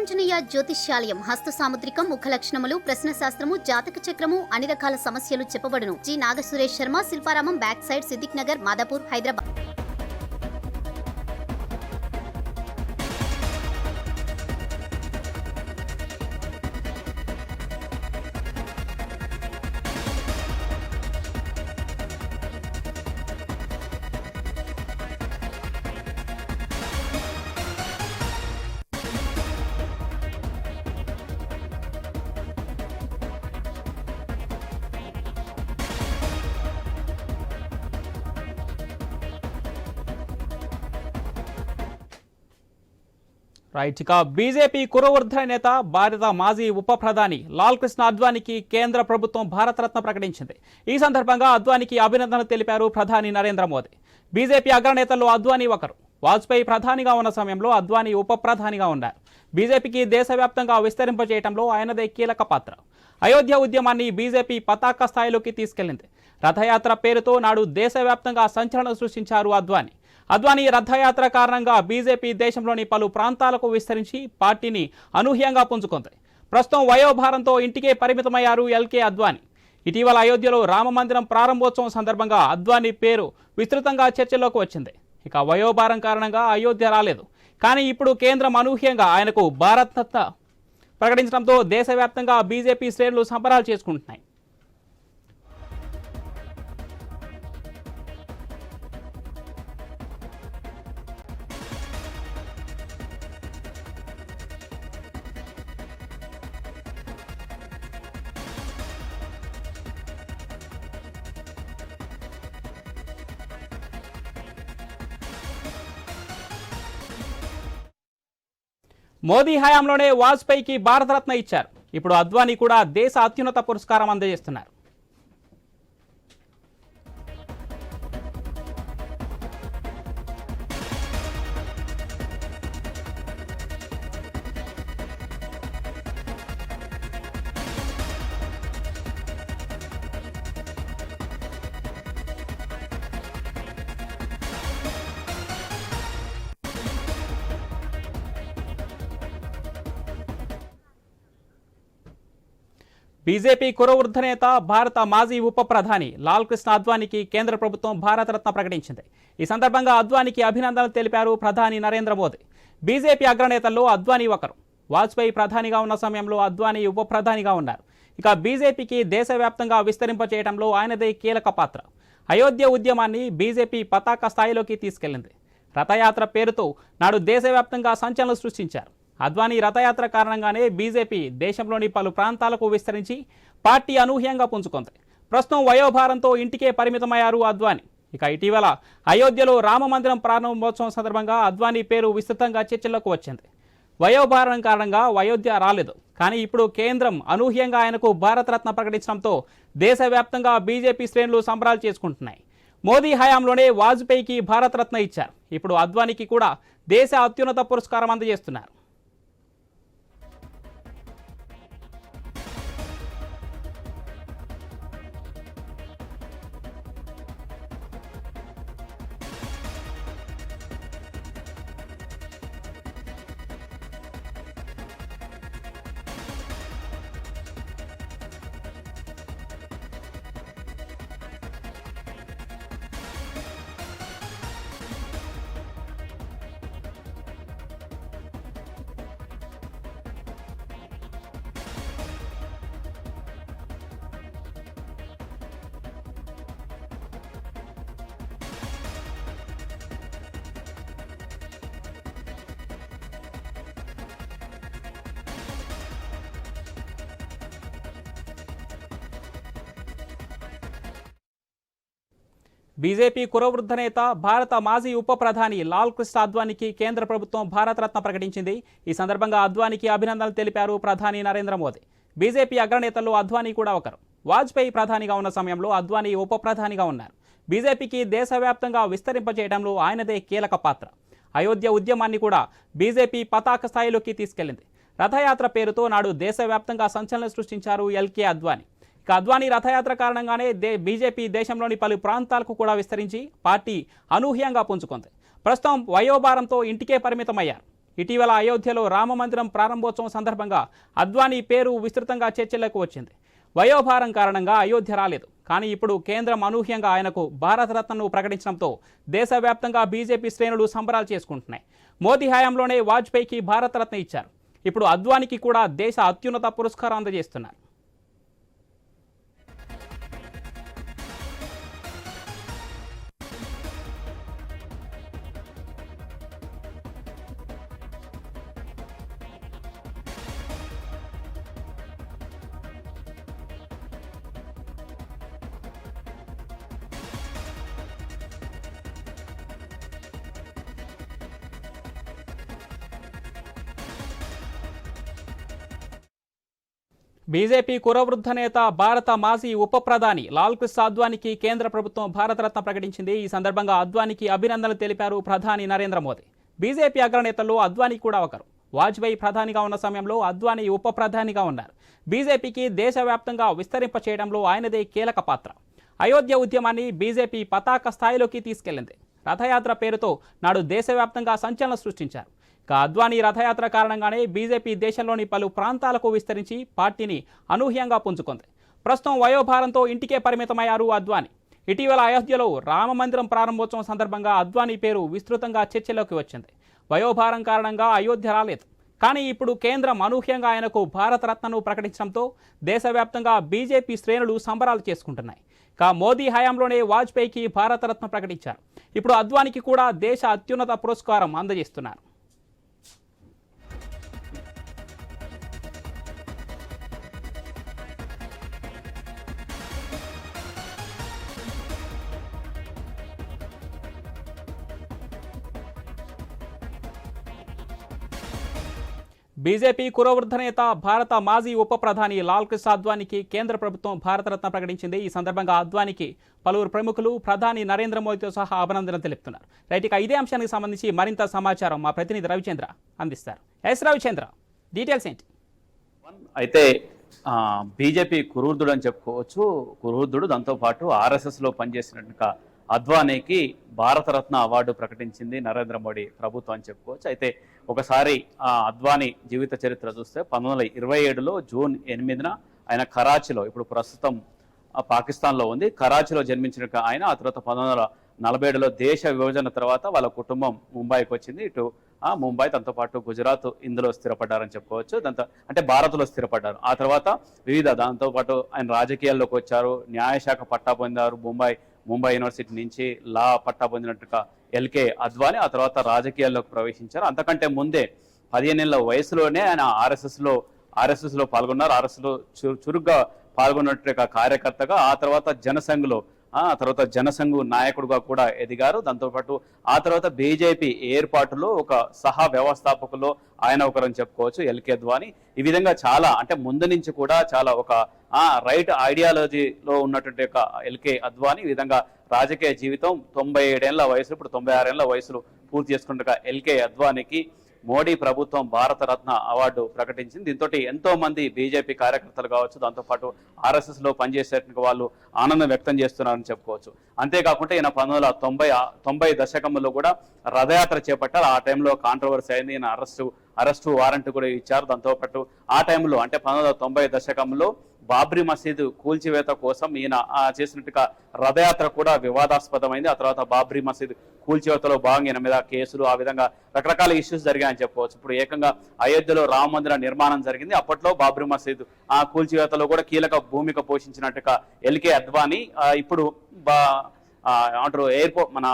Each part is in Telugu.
వీరాంజనేయ జ్యోతిష్యాలయం హస్త సాముద్రికం ముఖ లక్షణములు ప్రశ్న శాస్త్రము జాతక చక్రము అన్ని రకాల సమస్యలు చెప్పబడును. G. Nagasuresh Sharma Shilparamam back side Siddique Nagar Madhapur Hyderabad. Right ఇక బీజేపీ కురవృద్ధ నేత భారత మాజీ ఉప ప్రధాని లాల్ కృష్ణ అద్వానికి కేంద్ర ప్రభుత్వం భారతరత్న ప్రకటించింది. ఈ సందర్భంగా అద్వానికి అభినందనలు తెలిపారు ప్రధాని నరేంద్ర మోదీ. బీజేపీ అగ్రనేతల్లో అద్వానీ ఒకరు. వాజ్పేయి ప్రధానిగా ఉన్న సమయంలో అద్వానీ ఉప ప్రధానిగా ఉన్నారు. బీజేపీకి దేశవ్యాప్తంగా విస్తరింపజేయడంలో ఆయనదే కీలక పాత్ర. అయోధ్య ఉద్యమాన్ని బీజేపీ పతాక స్థాయిలోకి తీసుకెళ్ళింది. రథయాత్ర పేరుతో నాడు దేశవ్యాప్తంగా సంచలనం సృష్టించారు అద్వానీ. అద్వానీ రథయాత్ర కారణంగా బీజేపీ దేశంలోని పలు ప్రాంతాలకు విస్తరించి పార్టీని అనూహ్యంగా పుంజుకుంది. ప్రస్తుతం వయోభారంతో ఇంటికే పరిమితమయ్యారు ఎల్కే అద్వానీ. ఇటీవల అయోధ్యలో రామ మందిరం ప్రారంభోత్సవం సందర్భంగా అద్వానీ పేరు విస్తృతంగా చర్చలోకి వచ్చింది. ఇక వయోభారం కారణంగా అయోధ్య రాలేదు. కానీ ఇప్పుడు కేంద్రం అనూహ్యంగా ఆయనకు భారత్ ప్రకటించడంతో దేశవ్యాప్తంగా బీజేపీ శ్రేణులు సంబరాలు చేసుకుంటున్నాయి. మోదీ హయాంలోనే వాజ్పేయికి భారతరత్న ఇచ్చారు. ఇప్పుడు అద్వానీ కూడా దేశ అత్యున్నత పురస్కారం అందజేస్తున్నారు. బీజేపీ కురవృద్ధ నేత భారత మాజీ ఉప ప్రధాని లాల్ కృష్ణ అద్వానీకి కేంద్ర ప్రభుత్వం భారతరత్న ప్రకటించింది. ఈ సందర్భంగా అద్వానీకి అభినందనలు తెలిపారు ప్రధాని నరేంద్ర మోదీ. బీజేపీ అగ్రనేతల్లో అద్వానీ ఒకరు. వాజ్పేయి ప్రధానిగా ఉన్న సమయంలో అద్వానీ ఉప ప్రధానిగా ఉన్నారు. ఇక బీజేపీకి దేశవ్యాప్తంగా విస్తరింపచేయడంలో ఆయనదే కీలక పాత్ర. అయోధ్య ఉద్యమాన్ని బీజేపీ పతాక స్థాయిలోకి తీసుకెళ్ళింది రథయాత్ర పేరుతో నాడు దేశవ్యాప్తంగా సంచలనం సృష్టించారు. అద్వానీ రథయాత్ర కారణంగానే బీజేపీ దేశంలోని పలు ప్రాంతాలకు విస్తరించి పార్టీ అనూహ్యంగా పుంజుకుంది. ప్రస్తుతం వయోభారంతో ఇంటికే పరిమితమయ్యారు అద్వానీ. ఇక ఇటీవల అయోధ్యలో రామ మందిరం ప్రారంభోత్సవం సందర్భంగా అద్వానీ పేరు విస్తృతంగా చర్చలకు వచ్చింది. వయోభారం కారణంగా అయోధ్య రాలేదు. కానీ ఇప్పుడు కేంద్రం అనూహ్యంగా ఆయనకు భారతరత్న ప్రకటించడంతో దేశవ్యాప్తంగా బీజేపీ శ్రేణులు సంబరాలు చేసుకుంటున్నాయి. మోదీ హయాంలోనే వాజ్పేయికి భారతరత్న ఇచ్చారు. ఇప్పుడు అద్వానీకి కూడా దేశ అత్యున్నత పురస్కారం అందజేస్తున్నారు. బీజేపీ కురవృద్ధ నేత భారత మాజీ ఉప ప్రధాని లాల్ కృష్ణ అద్వానికి కేంద్ర ప్రభుత్వం భారతరత్న ప్రకటించింది. ఈ సందర్భంగా అద్వానికి అభినందనలు తెలిపారు ప్రధాని నరేంద్ర మోదీ. బీజేపీ అగ్రనేతల్లో అద్వానీ కూడా ఒకరు. వాజ్పేయి ప్రధానిగా ఉన్న సమయంలో అద్వానీ ఉప ప్రధానిగా ఉన్నారు. బీజేపీకి దేశవ్యాప్తంగా విస్తరింపజేయడంలో ఆయనదే కీలక పాత్ర. అయోధ్య ఉద్యమాన్ని కూడా బీజేపీ పతాక స్థాయిలోకి తీసుకెళ్ళింది. రథయాత్ర పేరుతో నాడు దేశవ్యాప్తంగా సంచలనం సృష్టించారు ఎల్కే అద్వానీ. ఇక అద్వానీ రథయాత్ర కారణంగానే దే బీజేపీ దేశంలోని పలు ప్రాంతాలకు కూడా విస్తరించి పార్టీ అనూహ్యంగా పుంజుకుంది. ప్రస్తుతం వయోభారంతో ఇంటికే పరిమితమయ్యారు. ఇటీవల అయోధ్యలో రామమందిరం ప్రారంభోత్సవం సందర్భంగా అద్వానీ పేరు విస్తృతంగా చర్చలకు వచ్చింది. వయోభారం కారణంగా అయోధ్య రాలేదు. కానీ ఇప్పుడు కేంద్రం అనూహ్యంగా ఆయనకు భారతరత్నను ప్రకటించడంతో దేశవ్యాప్తంగా బీజేపీ శ్రేణులు సంబరాలు చేసుకుంటున్నాయి. మోదీ హయాంలోనే వాజ్పేయికి భారతరత్న ఇచ్చారు. ఇప్పుడు అద్వానికి కూడా దేశ అత్యున్నత పురస్కారం అందజేస్తున్నారు. బీజేపీ కురవృద్ధ నేత భారత మాజీ ఉప ప్రధాని లాల్ కృష్ణ అద్వానికి కేంద్ర ప్రభుత్వం భారతరత్న ప్రకటించింది. ఈ సందర్భంగా అద్వానికి అభినందనలు తెలిపారు ప్రధాని నరేంద్ర మోదీ. బీజేపీ అగ్రనేతల్లో అద్వానీ కూడా ఒకరు. వాజ్పేయి ప్రధానిగా ఉన్న సమయంలో అద్వానీ ఉప ప్రధానిగా ఉన్నారు. బీజేపీకి దేశవ్యాప్తంగా విస్తరింప చేయడంలో ఆయనదే కీలక పాత్ర. అయోధ్య ఉద్యమాన్ని బీజేపీ పతాక స్థాయిలోకి తీసుకెళ్ళింది. రథయాత్ర పేరుతో నాడు దేశవ్యాప్తంగా సంచలనం సృష్టించారు. అద్వానీ రథయాత్ర కారణంగానే బీజేపీ దేశంలోని పలు ప్రాంతాలకు విస్తరించి పార్టీని అనూహ్యంగా పుంజుకుంది. ప్రస్తుతం వయోభారంతో ఇంటికే పరిమితమయ్యారు అద్వానీ. ఇటీవల అయోధ్యలో రామమందిరం ప్రారంభోత్సవం సందర్భంగా అద్వానీ పేరు విస్తృతంగా చర్చలోకి వచ్చింది. వయోభారం కారణంగా అయోధ్య రాలేదు. కానీ ఇప్పుడు కేంద్రం అనూహ్యంగా ఆయనకు భారతరత్నను ప్రకటించడంతో దేశవ్యాప్తంగా బీజేపీ శ్రేణులు సంబరాలు చేసుకుంటున్నాయి. కా మోదీ హయాంలోనే వాజ్పేయికి భారతరత్న ప్రకటించారు. ఇప్పుడు అద్వానికి కూడా దేశ అత్యున్నత పురస్కారం అందజేస్తున్నారు. బీజేపీ కురవృద్ధ నేత భారత మాజీ ఉప ప్రధాని లాల్కృష్ణ అద్వానికి కేంద్ర ప్రభుత్వం భారతరత్న ప్రకటించింది. ఈ సందర్భంగా అద్వానికి పలువురు ప్రముఖులు ప్రధాని నరేంద్ర మోదీతో సహా అభినందనలు తెలుపుతున్నారు. రైట్ ఇక ఇదే అంశానికి సంబంధించి మరింత సమాచారం మా ప్రతినిధి రవిచంద్ర అందిస్తారు. ఎస్ రవిచంద్ర డీటెయిల్స్ ఏంటి? అయితే బీజేపీ కురూర్దుడు అని చెప్పుకోవచ్చు. కురూర్దుడు దాంతోపాటు ఆర్ఎస్ఎస్లో పనిచేసినట్టుగా అద్వానీకి భారతరత్న అవార్డు ప్రకటించింది నరేంద్ర మోడీ ప్రభుత్వం అని చెప్పుకోవచ్చు. అయితే ఒకసారి ఆ అద్వానీ జీవిత చరిత్ర చూస్తే పంతొమ్మిది వందల ఇరవై ఏడులో జూన్ ఎనిమిదిన ఆయన కరాచీలో ఇప్పుడు ప్రస్తుతం పాకిస్తాన్లో ఉంది కరాచీలో జన్మించిన ఆయన ఆ తర్వాత పంతొమ్మిది వందల నలభై ఏడులో దేశ విభజన తర్వాత వాళ్ళ కుటుంబం ముంబైకి వచ్చింది. ఇటు ఆ ముంబై దాంతో పాటు గుజరాత్ ఇందులో స్థిరపడ్డారని చెప్పుకోవచ్చు. దాంతో అంటే భారత్లో స్థిరపడ్డారు. ఆ తర్వాత వివిధ దాంతో పాటు ఆయన రాజకీయాల్లోకి వచ్చారు న్యాయశాఖ పట్టా పొందారు ముంబై ముంబై యూనివర్సిటీ నుంచి లా పట్టా పొందినట్టుగా ఎల్కే అద్వానీ ఆ తర్వాత రాజకీయాల్లోకి ప్రవేశించారు. అంతకంటే ముందే పదిహేనేళ్ళ వయసులోనే ఆయన ఆర్ఎస్ఎస్లో ఆర్ఎస్ఎస్లో పాల్గొన్నారు. ఆర్ఎస్ఎస్లో చు- చురుగ్గా పాల్గొన్నట్టుగా కార్యకర్తగా ఆ తర్వాత జనసంఘ్లో ఆ తర్వాత జనసంఘ్ నాయకుడుగా కూడా ఎదిగారు. దాంతోపాటు ఆ తర్వాత బీజేపీ ఏర్పాటులో ఒక సహా వ్యవస్థాపకులో ఆయన ఒకరని చెప్పుకోవచ్చు ఎల్కే అద్వాని. ఈ విధంగా చాలా అంటే ముందు నుంచి కూడా చాలా ఒక రైట్ ఐడియాలజీలో ఉన్నటువంటి ఒక ఎల్కే అద్వాని ఈ విధంగా రాజకీయ జీవితం తొంభై ఏడేళ్ళ వయసు ఇప్పుడు తొంభై ఆరేళ్ళ వయసులో పూర్తి చేసుకుంటున్న ఎల్కే అద్వానికి మోడీ ప్రభుత్వం భారతరత్న అవార్డు ప్రకటించింది. దీంతో ఎంతో మంది బీజేపీ కార్యకర్తలు కావచ్చు దాంతోపాటు ఆర్ఎస్ఎస్లో పనిచేసేటువంటి వాళ్ళు ఆనందం వ్యక్తం చేస్తున్నారని చెప్పుకోవచ్చు. అంతేకాకుండా ఈయన పంతొమ్మిది వందల తొంభై తొంభై దశకంలో కూడా రథయాత్ర చేపట్టారు. ఆ టైంలో కాంట్రవర్సీ అయింది. ఈయన అరెస్టు అరెస్టు వారెంట్ కూడా ఇచ్చారు. దాంతోపాటు ఆ టైంలో అంటే పంతొమ్మిది వందల తొంభై దశకంలో బాబ్రీ మసీదు కూల్చివేత కోసం ఈయన చేసినట్టుగా రథయాత్ర కూడా వివాదాస్పదమైంది. ఆ తర్వాత బాబ్రీ మసీదు కూల్చివేతలో భాగంగా ఈయన మీద కేసులు ఆ విధంగా రకరకాల ఇష్యూస్ జరిగాయని చెప్పవచ్చు. ఇప్పుడు ఏకంగా అయోధ్యలో రామ మందిర నిర్మాణం జరిగింది. అప్పట్లో బాబ్రీ మసీదు ఆ కూల్చివేతలో కూడా కీలక భూమిక పోషించినట్టుగా ఎల్కే అద్వానీ ఇప్పుడు బా అంటారు ఎయిర్పోర్ట్ మన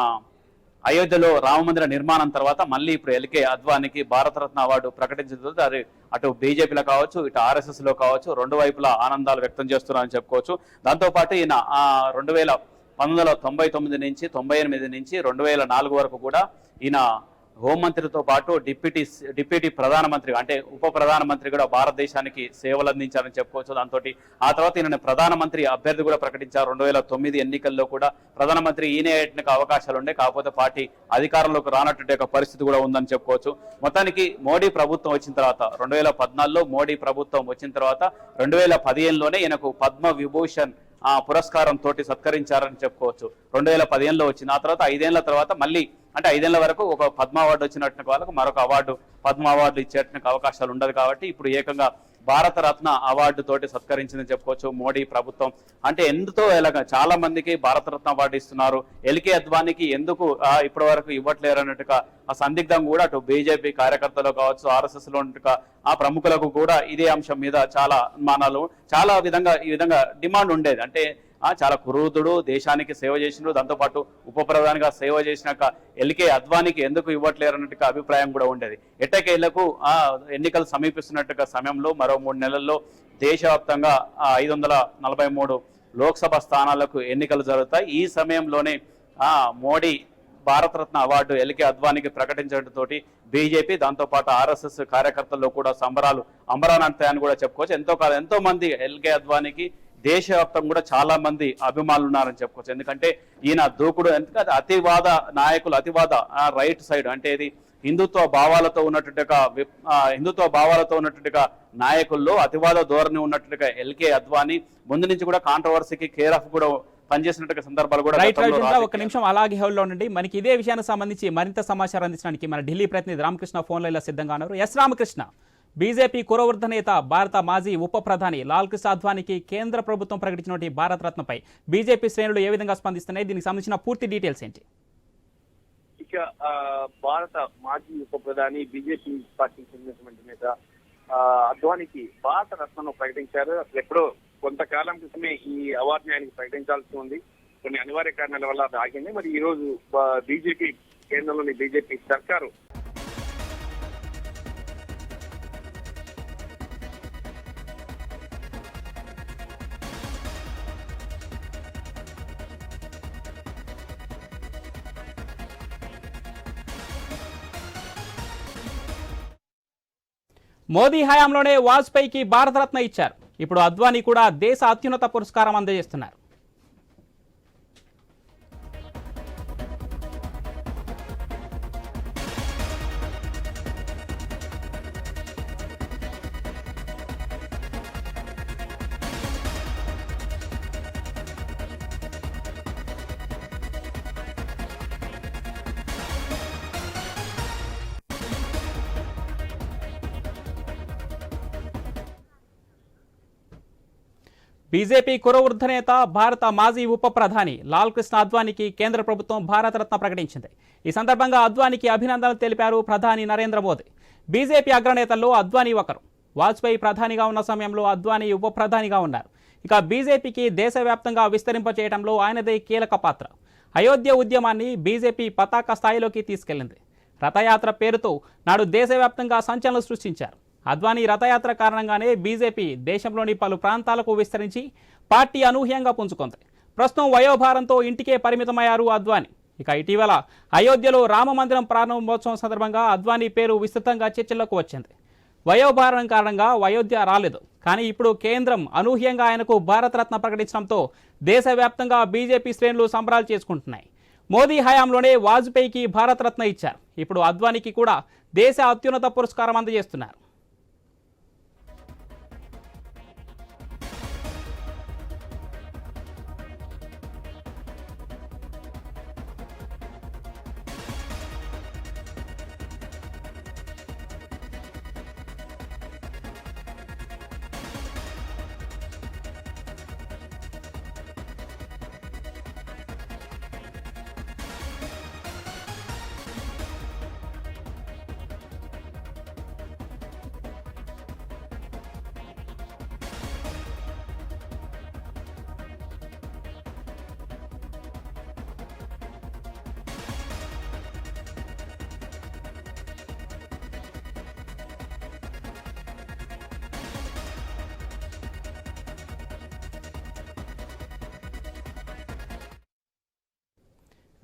అయోధ్యలో రామమందిర నిర్మాణం తర్వాత మళ్ళీ ఇప్పుడు ఎల్కే అద్వానికి భారతరత్న అవార్డు ప్రకటించడంతో అది అటు బీజేపీలో కావచ్చు ఇటు ఆర్ఎస్ఎస్లో కావచ్చు రెండు వైపులా ఆనందాలు వ్యక్తం చేస్తున్నారని చెప్పుకోవచ్చు. దాంతోపాటు ఈయన ఆ రెండు వేల పంతొమ్మిది తొంభై తొమ్మిది నుంచి తొంభై ఎనిమిది నుంచి రెండు వేల నాలుగు వరకు కూడా ఈయన హోంమంత్రితో పాటు డిప్యూటీ డిప్యూటీ ప్రధానమంత్రి అంటే ఉప ప్రధానమంత్రి కూడా భారతదేశానికి సేవలు అందించారని చెప్పుకోవచ్చు. దాంతో ఆ తర్వాత ఈయన ప్రధానమంత్రి అభ్యర్థి కూడా ప్రకటించారు. రెండు వేల తొమ్మిది ఎన్నికల్లో కూడా ప్రధానమంత్రి ఈయన అయ్యేటువంటి అవకాశాలు ఉండే కాకపోతే పార్టీ అధికారంలోకి రానటువంటి ఒక పరిస్థితి కూడా ఉందని చెప్పుకోవచ్చు. మొత్తానికి మోడీ ప్రభుత్వం వచ్చిన తర్వాత రెండు వేల పద్నాలుగులో మోడీ ప్రభుత్వం వచ్చిన తర్వాత రెండు వేల పదిహేనులోనే ఈయనకు పద్మ విభూషణ్ ఆ పురస్కారం తోటి సత్కరించారని చెప్పుకోవచ్చు. రెండు వేల పదిహేనులో వచ్చిన ఆ తర్వాత ఐదేళ్ళ తర్వాత మళ్ళీ అంటే ఐదేళ్ళ వరకు ఒక పద్మ అవార్డు వచ్చినట్టు వాళ్ళకు మరొక అవార్డు పద్మ అవార్డు ఇచ్చేట అవకాశాలు ఉండదు కాబట్టి ఇప్పుడు ఏకంగా భారతరత్న అవార్డు తోటి సత్కరించిందని చెప్పుకోవచ్చు. మోడీ ప్రభుత్వం అంటే ఎందుతో ఎలాగ చాలా మందికి భారతరత్న అవార్డు ఇస్తున్నారు. ఎల్కే అద్వానికి ఎందుకు ఇప్పటి వరకు ఇవ్వట్లేరు అన్నట్టుగా ఆ సందిగ్ధం కూడా అటు బీజేపీ కార్యకర్తలు కావచ్చు ఆర్ఎస్ఎస్లో ఉన్నట్టుగా ఆ ప్రముఖులకు కూడా ఇదే అంశం మీద చాలా అనుమానాలు చాలా విధంగా ఈ విధంగా డిమాండ్ ఉండేది. అంటే చాలా కురూతుడు దేశానికి సేవ చేసినాడు దాంతోపాటు ఉప ప్రధానిగా సేవ చేసినాక ఎల్కే అద్వానికి ఎందుకు ఇవ్వట్లేరు అన్నట్టుగా అభిప్రాయం కూడా ఉండేది. ఎట్టకేళ్ళకు ఆ ఎన్నికలు సమీపిస్తున్నట్టుగా సమయంలో మరో మూడు నెలల్లో దేశవ్యాప్తంగా ఐదు వందల నలభై మూడు లోక్సభ స్థానాలకు ఎన్నికలు జరుగుతాయి. ఈ సమయంలోనే ఆ మోడీ భారతరత్న అవార్డు ఎల్కే అద్వానికి ప్రకటించడంతో బీజేపీ దాంతోపాటు ఆర్ఎస్ఎస్ కార్యకర్తల్లో కూడా సంబరాలు అంబరానంతాయని కూడా చెప్పుకోవచ్చు. ఎంతో కాదు ఎంతో మంది ఎల్కే అద్వానికి దేశవ్యాప్తంగా కూడా చాలా మంది అభిమానులు ఉన్నారని చెప్పుకోవచ్చు. ఎందుకంటే ఈయన దూకుడు ఎందుకంటే అతివాద నాయకులు అతివాద రైట్ సైడ్ అంటే ఇది హిందుత్వ భావాలతో ఉన్నట్టుగా హిందుత్వ భావాలతో ఉన్నట్టుగా నాయకుల్లో అతివాద ధోరణి ఉన్నట్టుగా ఎల్కే అద్వానీ ముందు నుంచి కూడా కాంట్రవర్సీకి కేర్ ఆఫ్ కూడా పనిచేసినట్టుగా సందర్భాలు కూడా రైట్ ఒక నిమిషం అలాగే హోల్డ్లో ఉండండి. మనకి ఇదే విషయానికి సంబంధించి మరింత సమాచారం అందించడానికి మన ఢిల్లీ ప్రతినిధి రామకృష్ణ ఫోన్ లైన్లో సిద్ధంగా ఉన్నారు. ఎస్ రామకృష్ణ. బీజేపీ కురవృద్ధ నేత భారత మాజీ ఉప ప్రధాని లాల్ కృష్ణ అద్వానికి కేంద్ర ప్రభుత్వం ప్రకటించినటువంటి భారత రత్నపై బీజేపీ శ్రేణులు ఏ విధంగా స్పందిస్తున్నాయి? దీనికి సంబంధించిన పూర్తి డీటెయిల్స్ ఏంటి? ఇక భారత మాజీ ఉప ప్రధాని బీజేపీ పార్టీకి చెందినటువంటి నేత అద్వానికి భారత రత్నను ప్రకటించారు. అసలు ఎప్పుడో కొంతకాలం క్రితమే ఈ అవార్డుని ఆయనకి ప్రకటించాల్సి ఉంది. కొన్ని అనివార్య కారణాల వల్ల అది ఆగింది. మరి ఈ రోజు బీజేపీ కేంద్రంలోని బీజేపీ సర్కారు మోదీ హయాంలోనే వాజ్పేయికి భారతరత్న ఇచ్చారు. ఇప్పుడు అద్వానీ కూడా దేశ అత్యున్నత పురస్కారం అందజేస్తున్నారు. బీజేపీ కురవృద్ధ నేత భారత మాజీ ఉప ప్రధాని లాల్ కృష్ణ అద్వానికి కేంద్ర ప్రభుత్వం భారతరత్న ప్రకటించింది. ఈ సందర్భంగా అద్వానికి అభినందనలు తెలిపారు ప్రధాని నరేంద్ర మోదీ. బీజేపీ అగ్రనేతల్లో అద్వానీ ఒకరు. వాజ్పేయి ప్రధానిగా ఉన్న సమయంలో అద్వానీ ఉప ప్రధానిగా ఉన్నారు. ఇక బీజేపీకి దేశవ్యాప్తంగా విస్తరింపచేయడంలో ఆయనదే కీలక పాత్ర. అయోధ్య ఉద్యమాన్ని బీజేపీ పతాక స్థాయిలోకి తీసుకెళ్ళింది రథయాత్ర పేరుతో నాడు దేశవ్యాప్తంగా సంచలనం సృష్టించారు. అద్వానీ రథయాత్ర కారణంగానే బీజేపీ దేశంలోని పలు ప్రాంతాలకు విస్తరించి పార్టీ అనూహ్యంగా పుంజుకుంది. ప్రస్తుతం వయోభారంతో ఇంటికే పరిమితమయ్యారు అద్వానీ. ఇక ఇటీవల అయోధ్యలో రామ మందిరం ప్రారంభోత్సవం సందర్భంగా అద్వానీ పేరు విస్తృతంగా చర్చలకు వచ్చింది. వయోభారం కారణంగా అయోధ్య రాలేదు. కానీ ఇప్పుడు కేంద్రం అనూహ్యంగా ఆయనకు భారతరత్న ప్రకటించడంతో దేశవ్యాప్తంగా బీజేపీ శ్రేణులు సంబరాలు చేసుకుంటున్నాయి. మోదీ హయాంలోనే వాజ్పేయికి భారతరత్న ఇచ్చారు. ఇప్పుడు అద్వానీకి కూడా దేశ అత్యున్నత పురస్కారం అందజేస్తున్నారు.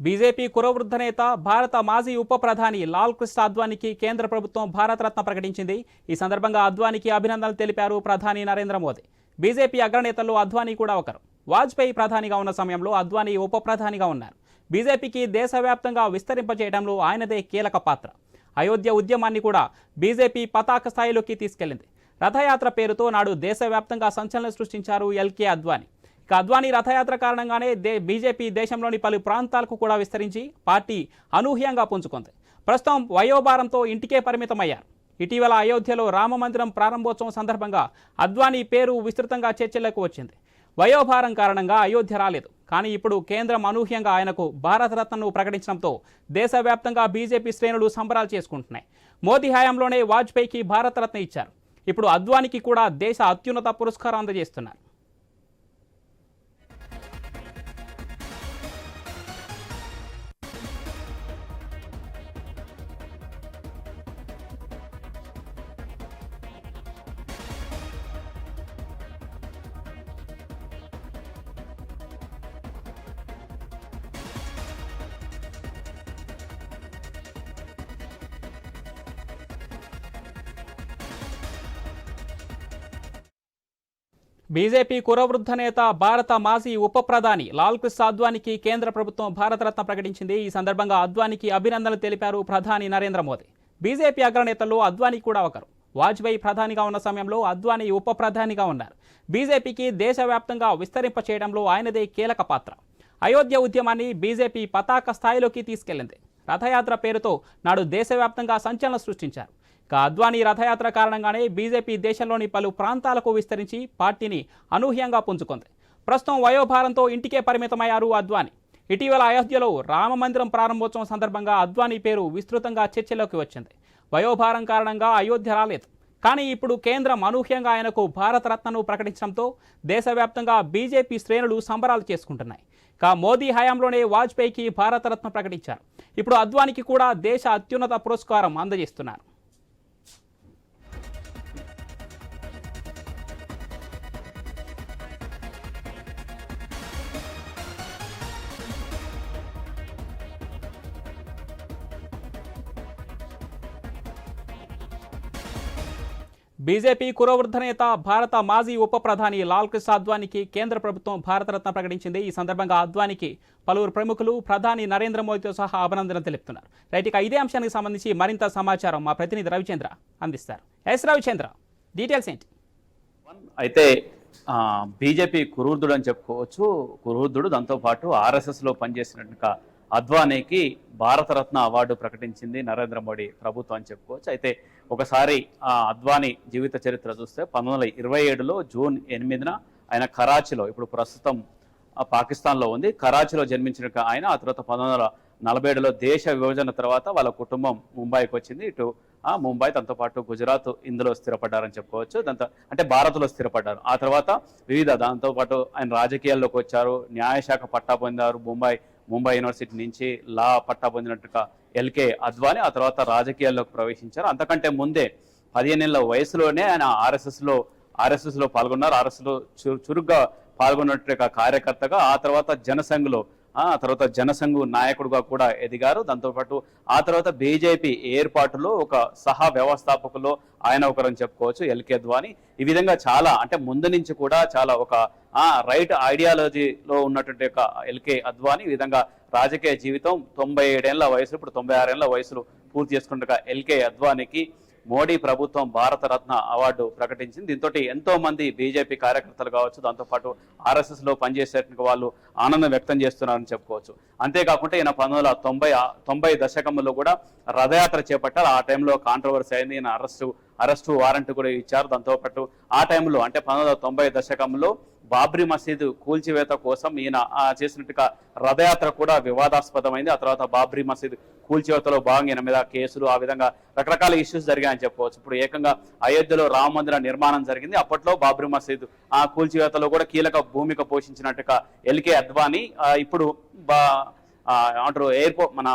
బీజేపీ కురవృద్ధ నేత భారత మాజీ ఉప ప్రధాని లాల్ కృష్ణ అద్వానికి కేంద్ర ప్రభుత్వం భారతరత్న ప్రకటించింది. ఈ సందర్భంగా అద్వానికి అభినందనలు తెలిపారు ప్రధాని నరేంద్ర మోదీ. బీజేపీ అగ్రనేతల్లో అద్వానీ కూడా ఒకరు. వాజ్పేయి ప్రధానిగా ఉన్న సమయంలో అద్వానీ ఉప ప్రధానిగా ఉన్నారు. బీజేపీకి దేశవ్యాప్తంగా విస్తరింపజేయడంలో ఆయనదే కీలక పాత్ర. అయోధ్య ఉద్యమాన్ని కూడా బీజేపీ పతాక స్థాయిలోకి తీసుకెళ్ళింది. రథయాత్ర పేరుతో నాడు దేశవ్యాప్తంగా సంచలనం సృష్టించారు ఎల్కే అద్వానీ. ఇక అద్వానీ రథయాత్ర కారణంగానే దే బీజేపీ దేశంలోని పలు ప్రాంతాలకు కూడా విస్తరించి పార్టీ అనూహ్యంగా పుంజుకుంది. ప్రస్తుతం వయోభారంతో ఇంటికే పరిమితమయ్యారు. ఇటీవల అయోధ్యలో రామమందిరం ప్రారంభోత్సవం సందర్భంగా అద్వానీ పేరు విస్తృతంగా చర్చలకు వచ్చింది. వయోభారం కారణంగా అయోధ్య రాలేదు. కానీ ఇప్పుడు కేంద్రం అనూహ్యంగా ఆయనకు భారతరత్నను ప్రకటించడంతో దేశవ్యాప్తంగా బీజేపీ శ్రేణులు సంబరాలు చేసుకుంటున్నాయి. మోదీ హయాంలోనే వాజ్పేయికి భారతరత్న ఇచ్చారు. ఇప్పుడు అద్వానికి కూడా దేశ అత్యున్నత పురస్కారం అందజేస్తున్నారు. బీజేపీ కురవృద్ధ నేత భారత మాజీ ఉప ప్రధాని లాల్ కృష్ణ అద్వానికి కేంద్ర ప్రభుత్వం భారతరత్న ప్రకటించింది. ఈ సందర్భంగా అద్వానికి అభినందనలు తెలిపారు ప్రధాని నరేంద్ర మోదీ. బీజేపీ అగ్రనేతల్లో అద్వానీ కూడా ఒకరు. వాజ్పేయి ప్రధానిగా ఉన్న సమయంలో అద్వానీ ఉప ప్రధానిగా ఉన్నారు. బీజేపీకి దేశవ్యాప్తంగా విస్తరింప చేయడంలో ఆయనదే కీలక పాత్ర. అయోధ్య ఉద్యమాన్ని బీజేపీ పతాక స్థాయిలోకి తీసుకెళ్ళింది. రథయాత్ర పేరుతో నాడు దేశవ్యాప్తంగా సంచలనం సృష్టించారు. అద్వానీ రథయాత్ర కారణంగానే బీజేపీ దేశంలోని పలు ప్రాంతాలకు విస్తరించి పార్టీని అనూహ్యంగా పుంజుకుంది. ప్రస్తుతం వయోభారంతో ఇంటికే పరిమితమయ్యారు అద్వానీ. ఇటీవల అయోధ్యలో రామమందిరం ప్రారంభోత్సవం సందర్భంగా అద్వానీ పేరు విస్తృతంగా చర్చలోకి వచ్చింది. వయోభారం కారణంగా అయోధ్య రాలేదు. కానీ ఇప్పుడు కేంద్రం అనూహ్యంగా ఆయనకు భారతరత్నను ప్రకటించడంతో దేశవ్యాప్తంగా బీజేపీ శ్రేణులు సంబరాలు చేసుకుంటున్నాయి. కా మోదీ హయాంలోనే వాజ్పేయికి భారతరత్న ప్రకటించారు. ఇప్పుడు అద్వానికి కూడా దేశ అత్యున్నత పురస్కారం అందజేస్తున్నారు. బీజేపీ కురవృద్ధ నేత భారత మాజీ ఉప ప్రధాని లాల్కృష్ణ అద్వానికి కేంద్ర ప్రభుత్వం భారతరత్న ప్రకటించింది. ఈ సందర్భంగా అద్వానికి పలువురు ప్రముఖులు ప్రధాని నరేంద్ర మోదీతో సహా అభినందనలు తెలుపుతున్నారు. రైట్ ఇక ఇదే అంశానికి సంబంధించి మరింత సమాచారం మా ప్రతినిధి రవిచంద్ర అందిస్తారు. ఎస్ రవిచంద్ర డీటెయిల్స్ ఏంటి? అయితే బీజేపీ కురూర్దుడు అని చెప్పుకోవచ్చు. కురూర్దుడు దాంతోపాటు ఆర్ఎస్ఎస్లో పనిచేసినట్టుగా అద్వానీకి భారతరత్న అవార్డు ప్రకటించింది నరేంద్ర మోడీ ప్రభుత్వం అని చెప్పుకోవచ్చు. అయితే ఒకసారి ఆ అద్వానీ జీవిత చరిత్ర చూస్తే పంతొమ్మిది వందల ఇరవై ఏడులో జూన్ ఎనిమిదిన ఆయన కరాచీలో ఇప్పుడు ప్రస్తుతం పాకిస్తాన్లో ఉంది కరాచీలో జన్మించిన ఆయన ఆ తర్వాత పంతొమ్మిది వందల నలభై ఏడులో దేశ విభజన తర్వాత వాళ్ళ కుటుంబం ముంబైకి వచ్చింది. ఇటు ఆ ముంబై దాంతో పాటు గుజరాత్ ఇందులో స్థిరపడ్డారని చెప్పుకోవచ్చు. దాంతో అంటే భారత్లో స్థిరపడ్డారు. ఆ తర్వాత వివిధ దాంతో పాటు ఆయన రాజకీయాల్లోకి వచ్చారు న్యాయశాఖ పట్టా పొందారు ముంబై ముంబై యూనివర్సిటీ నుంచి లా పట్టా పొందినట్టుగా ఎల్కే అద్వానీ ఆ తర్వాత రాజకీయాల్లోకి ప్రవేశించారు. అంతకంటే ముందే పదిహేనేళ్ళ వయసులోనే ఆయన ఆర్ఎస్ఎస్లో ఆర్ఎస్ఎస్లో పాల్గొన్నారు. ఆర్ఎస్ఎస్లో చు- చురుగ్గా పాల్గొన్నట్టుగా కార్యకర్తగా ఆ తర్వాత జనసంఘ్లో ఆ తర్వాత జనసంఘ్ నాయకుడుగా కూడా ఎదిగారు. దాంతోపాటు ఆ తర్వాత బీజేపీ ఏర్పాటులో ఒక సహా వ్యవస్థాపకులో ఆయన ఒకరని చెప్పుకోవచ్చు ఎల్కే అద్వాని. ఈ విధంగా చాలా అంటే ముందు నుంచి కూడా చాలా ఒక రైట్ ఐడియాలజీలో ఉన్నటువంటి ఒక ఎల్కే అద్వాని ఈ విధంగా రాజకీయ జీవితం తొంభై ఏడేళ్ళ వయసు ఇప్పుడు తొంభై ఆరేళ్ళ వయసులో పూర్తి చేసుకుంటున్న ఎల్కే అద్వానీకి మోడీ ప్రభుత్వం భారతరత్న అవార్డు ప్రకటించింది. దీంతో ఎంతో మంది బీజేపీ కార్యకర్తలు కావచ్చు దాంతోపాటు ఆర్ఎస్ఎస్లో పనిచేసేటువంటి వాళ్ళు ఆనందం వ్యక్తం చేస్తున్నారని చెప్పుకోవచ్చు. అంతేకాకుండా ఈయన పంతొమ్మిది వందల తొంభై తొంభై దశకంలో కూడా రథయాత్ర చేపట్టారు. ఆ టైంలో కాంట్రవర్సీ అయింది. ఈయన అరెస్టు అరెస్టు వారెంట్ కూడా ఇచ్చారు. దాంతోపాటు ఆ టైంలో అంటే పంతొమ్మిది వందల తొంభై దశకంలో బాబ్రీ మసీదు కూల్చివేత కోసం ఈయన చేసినట్టుగా రథయాత్ర కూడా వివాదాస్పదమైంది. ఆ తర్వాత బాబ్రీ మసీదు కూల్చివేతలో భాగంగా ఈయన మీద కేసులు ఆ విధంగా రకరకాల ఇష్యూస్ జరిగాయని చెప్పవచ్చు. ఇప్పుడు ఏకంగా అయోధ్యలో రామ మందిర నిర్మాణం జరిగింది. అప్పట్లో బాబ్రీ మసీదు ఆ కూల్చివేతలో కూడా కీలక భూమిక పోషించినట్టుగా ఎల్కే అద్వానీ ఇప్పుడు బా అంటారు ఎయిర్పోర్ట్ మన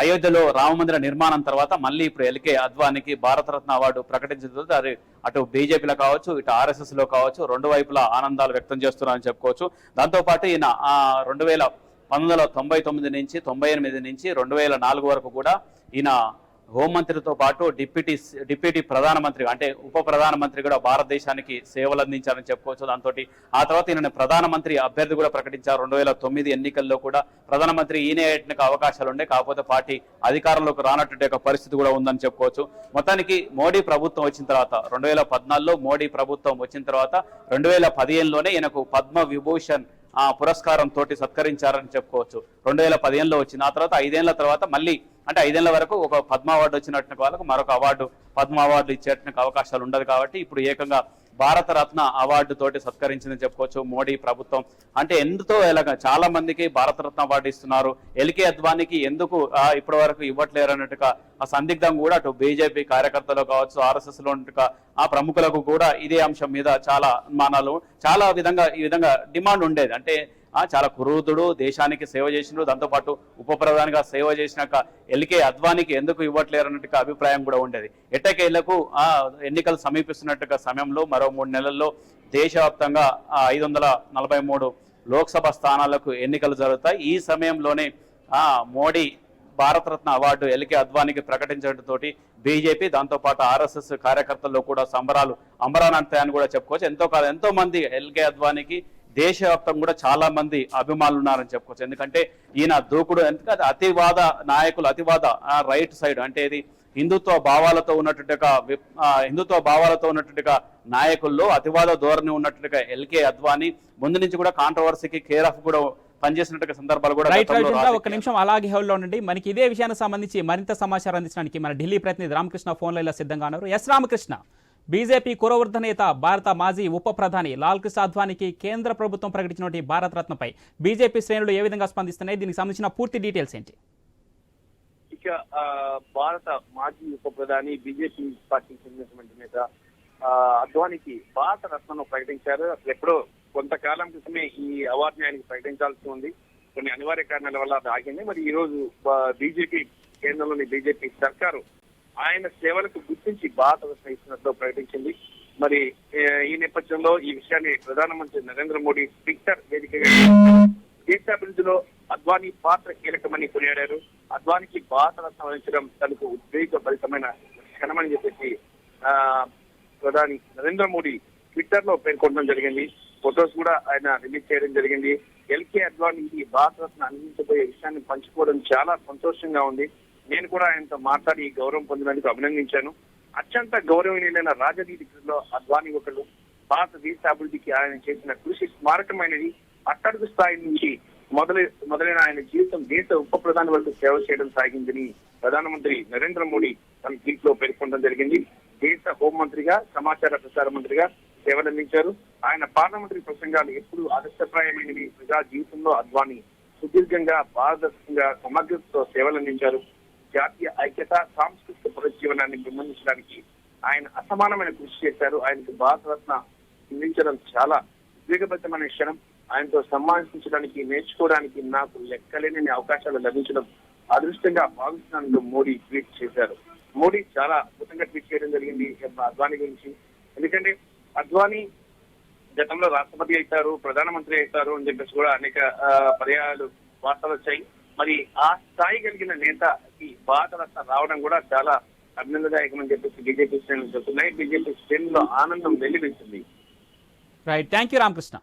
అయోధ్యలో రామమందిర నిర్మాణం తర్వాత మళ్ళీ ఇప్పుడు ఎల్కే అద్వానికి భారతరత్న అవార్డు ప్రకటించడంతో అది అటు బీజేపీలో కావచ్చు ఇటు ఆర్ఎస్ఎస్లో కావచ్చు రెండు వైపులా ఆనందాలు వ్యక్తం చేస్తున్నారని చెప్పుకోవచ్చు. దాంతోపాటు ఈయన ఆ రెండు వేల పంతొమ్మిది తొంభై తొమ్మిది నుంచి తొంభై ఎనిమిది నుంచి రెండు వేల నాలుగు వరకు కూడా ఈయన హోంమంత్రితో పాటు డిప్యూటీ డిప్యూటీ ప్రధానమంత్రి అంటే ఉప ప్రధానమంత్రి కూడా భారతదేశానికి సేవలు అందించారని చెప్పుకోవచ్చు. దాంతో ఆ తర్వాత ఈయన ప్రధానమంత్రి అభ్యర్థి కూడా ప్రకటించారు. రెండు వేల తొమ్మిది ఎన్నికల్లో కూడా ప్రధానమంత్రి ఈయన అయ్యేటికి అవకాశాలు ఉండే కాకపోతే పార్టీ అధికారంలోకి రానటువంటి ఒక పరిస్థితి కూడా ఉందని చెప్పుకోవచ్చు. మొత్తానికి మోడీ ప్రభుత్వం వచ్చిన తర్వాత రెండు వేల పద్నాలుగులో మోడీ ప్రభుత్వం వచ్చిన తర్వాత రెండు వేల పదిహేనులోనే ఈయనకు పద్మ విభూషణ్ ఆ పురస్కారం తోటి సత్కరించారని చెప్పుకోవచ్చు. రెండు వేల పదిహేనులో వచ్చిన ఆ తర్వాత ఐదేళ్ళ తర్వాత మళ్ళీ అంటే ఐదేళ్ళ వరకు ఒక పద్మ అవార్డు వచ్చినట్టు వాళ్ళకు మరొక అవార్డు పద్మ అవార్డు ఇచ్చేటువంటి అవకాశాలు ఉండదు కాబట్టి ఇప్పుడు ఏకంగా భారతరత్న అవార్డు తోటి సత్కరించిందని చెప్పుకోవచ్చు. మోడీ ప్రభుత్వం అంటే ఎందుతో ఎలాగ చాలా మందికి భారతరత్న అవార్డు ఇస్తున్నారు. ఎల్కే అద్వానికి ఎందుకు ఇప్పటి వరకు ఇవ్వట్లేరు అన్నట్టుగా ఆ సందిగ్ధం కూడా అటు బీజేపీ కార్యకర్తలు కావచ్చు ఆర్ఎస్ఎస్లో ఉన్నట్టుగా ఆ ప్రముఖులకు కూడా ఇదే అంశం మీద చాలా అనుమానాలు చాలా విధంగా ఈ విధంగా డిమాండ్ ఉండేది. అంటే చాలా కురూతుడు దేశానికి సేవ చేసినాడు దాంతోపాటు ఉప ప్రధానిగా సేవ చేసినాక ఎల్కే అద్వానికి ఎందుకు ఇవ్వట్లేరు అన్నట్టుగా అభిప్రాయం కూడా ఉండేది. ఎట్టకేళ్ళకు ఆ ఎన్నికలు సమీపిస్తున్నట్టుగా సమయంలో మరో మూడు నెలల్లో దేశవ్యాప్తంగా ఐదు వందల నలభై మూడు లోక్సభ స్థానాలకు ఎన్నికలు జరుగుతాయి. ఈ సమయంలోనే ఆ మోడీ భారతరత్న అవార్డు ఎల్కే అద్వానికి ప్రకటించడంతో బీజేపీ దాంతోపాటు ఆర్ఎస్ఎస్ కార్యకర్తల్లో కూడా సంబరాలు అంబరానంతాయని కూడా చెప్పుకోవచ్చు. ఎంతో కాదు ఎంతో మంది ఎల్కే అద్వానికి దేశవ్యాప్తంగా కూడా చాలా మంది అభిమానులు ఉన్నారని చెప్పుకోవచ్చు. ఎందుకంటే ఈయన దూకుడు ఎందుకంటే అతివాద నాయకులు అతివాద రైట్ సైడ్ అంటే ఇది హిందుత్వ భావాలతో ఉన్నట్టుగా హిందుత్వ భావాలతో ఉన్నట్టుగా నాయకుల్లో అతివాద ధోరణి ఉన్నట్టుగా ఎల్కే అద్వానీ ముందు నుంచి కూడా కాంట్రవర్సీకి కేర్ ఆఫ్ కూడా పనిచేసినట్టుగా సందర్భాలు కూడా రైట్ ఒక నిమిషం అలాగే హోల్డ్లో ఉండండి. మనకి ఇదే విషయానికి సంబంధించి మరింత సమాచారం అందించడానికి మన ఢిల్లీ ప్రతినిధి రామకృష్ణ ఫోన్ లైన్లో సిద్ధంగా ఉన్నారు. ఎస్ రామకృష్ణ. బీజేపీ కురవృద్ధ నేత భారత మాజీ ఉప ప్రధాని లాల్ కృష్ణ అద్వానికి కేంద్ర ప్రభుత్వం ప్రకటించినటువంటి భారత రత్నపై బీజేపీ శ్రేణులు ఏ విధంగా స్పందిస్తున్నాయి? దీనికి సంబంధించిన పూర్తి డీటెయిల్స్ ఏంటి? ఇక భారత మాజీ ఉప ప్రధాని బీజేపీ పార్టీకి చెందినటువంటి నేత అద్వానికి భారత రత్నను ప్రకటించారు. అసలు ఎప్పుడో కొంతకాలం క్రితమే ఈ అవార్డుని ఆయనకి ప్రకటించాల్సి ఉంది. కొన్ని అనివార్య కారణాల వల్ల అది ఆగింది. మరి ఈ రోజు బీజేపీ కేంద్రంలోని బీజేపీ సర్కారు ఆయన సేవలకు గుర్తించి భారత సహిస్తున్నట్లు ప్రకటించింది. మరి ఈ నేపథ్యంలో ఈ విషయాన్ని ప్రధానమంత్రి నరేంద్ర మోడీ ట్విట్టర్ వేదికగా దేశాభివృద్ధిలో అద్వానీ పాత్ర కీలకమని కొనియాడారు. అద్వానికి భారత రత్న వహించడం తనకు ఉద్వేగభరితమైన క్షణమని చెప్పేసి ఆ ప్రధాని నరేంద్ర మోడీ ట్విట్టర్లో పేర్కొనడం జరిగింది. ఫొటోస్ కూడా ఆయన రిలీజ్ చేయడం జరిగింది. ఎల్కే అద్వానీకి భారత రత్న అందించబోయే విషయాన్ని పంచుకోవడం చాలా సంతోషంగా ఉంది. నేను కూడా ఆయనతో మాట్లాడి ఈ గౌరవం పొందినందుకు అభినందించాను. అత్యంత గౌరవనీయులైన రాజనీతిలో అద్వానీ ఒకరు భారతదేశ అభివృద్ధికి ఆయన చేసిన కృషి స్మారకమైనది. అట్టడుగు స్థాయి నుంచి మొదలై మొదలైన ఆయన జీవితం దేశ ఉప ప్రధాని వరకు సేవ చేయడం సాగిందని ప్రధానమంత్రి నరేంద్ర మోడీ తన ట్వీట్లో పేర్కొనడం జరిగింది. దేశ హోంమంత్రిగా సమాచార ప్రసార మంత్రిగా సేవలందించారు. ఆయన పార్లమెంటరీ ప్రసంగాలు ఎప్పుడు ఆదర్శప్రాయమైనవి. ప్రజా జీవితంలో అద్వానీ సుదీర్ఘంగా పారదర్శకంగా సమగ్రతతో సేవలందించారు. జాతీయ ఐక్యత సాంస్కృతిక పునరుజ్జీవనాన్ని పెంపొందించడానికి ఆయన అసమానమైన కృషి చేశారు. ఆయనకు భారతరత్న అందించడం చాలా ఉద్వేగభరితమైన క్షణం. ఆయనతో సంభాషించడానికి నేర్చుకోవడానికి నాకు లెక్కలేని అవకాశాలు లభించడం అదృష్టంగా భావిస్తున్నాను మోడీ ట్వీట్ చేశారు. మోడీ చాలా అద్భుతంగా ట్వీట్ చేయడం జరిగింది అద్వానీ గురించి. ఎందుకంటే అద్వానీ గతంలో రాష్ట్రపతి అవుతారు ప్రధానమంత్రి అవుతారు అని చెప్పేసి కూడా అనేక పర్యాయాలు వార్తలు వచ్చాయి. మరి ఆ స్థాయి కలిగిన నేతకి భారత రత్న రావడం కూడా చాలా అభినందదాయకం అని చెప్పేసి బీజేపీ శ్రేణులు చెప్తున్నాయి. బీజేపీ శ్రేణుల్లో ఆనందం వెల్లివించింది రైట్ థ్యాంక్ యూ రామకృష్ణ